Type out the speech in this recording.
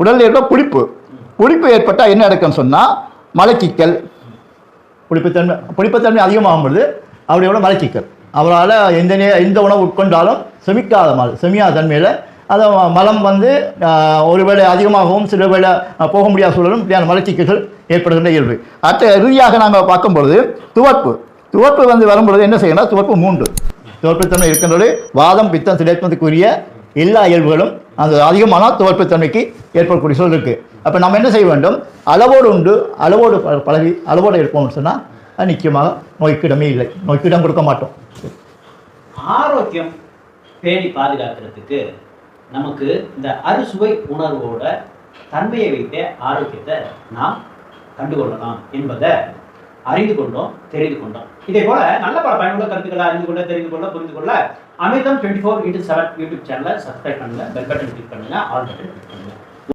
உடலில் இருக்க புளிப்பு. புளிப்பு ஏற்பட்டால் என்ன நடக்குன்னு சொன்னால் மலச்சிக்கல். புளிப்புத்தன்மை புளிப்புத்தன்மை அதிகமாகும் பொழுது அவரையோட மலச்சிக்கல். அவரால் எந்த நே எந்த உணவு உட்கொண்டாலும் செமிக்காத மல் செமியாத தன்மையில் அதை மலம் வந்து ஒருவேளை அதிகமாகவும் சில வேளை போக முடியாத சூழலும் இப்படியான மலச்சிக்கல்கள் ஏற்படுகின்ற இயல்பு. அடுத்த இறுதியாக நாங்கள் பார்க்கும் பொழுது துவர்ப்பு துவர்ப்பு வந்து வரும்பொழுது என்ன செய்யணும் துவர்ப்பு மூன்று. துவர்ப்புத்தன்மை இருக்கின்றது வாதம் பித்தம் சிலைப்பதுக்குரிய எல்லா இயல்புகளும் அந்த அதிகமான துவர்ப்புத்தன்மைக்கு ஏற்படக்கூடிய சூழல் இருக்குது அப்போ நம்ம என்ன செய்ய வேண்டும்? அளவோடு உண்டு அளவோடு ப- பழகி அளவோடு இருப்போம்னு சொன்னால் அது நிச்சயமாக நோய்க்கிடமே இல்லை. நோய்க்கிடம் கொடுக்க மாட்டோம். ஆரோக்கியம் பேணி பாதுகாக்கிறதுக்கு நமக்கு இந்த அறுசுவை உணர்வோட தன்மையை வைத்தே ஆரோக்கியத்தை நாம் கண்டுகொள்ளலாம் என்பதை அறிந்து கொண்டோம் தெரிந்து கொண்டோம். இதே போல நல்ல பல பயனுள்ள கருத்துக்களை அறிந்து கொள்ள தெரிந்து கொள்ள புரிந்து கொள்ள Amirtham twenty four into seven YouTube சேனலை சப்ஸ்கிரைப் பண்ணுங்க பெல் பட்டன் கிளிக் பண்ணுங்க ஆல் பட்டன் கிளிக் பண்ணுங்க.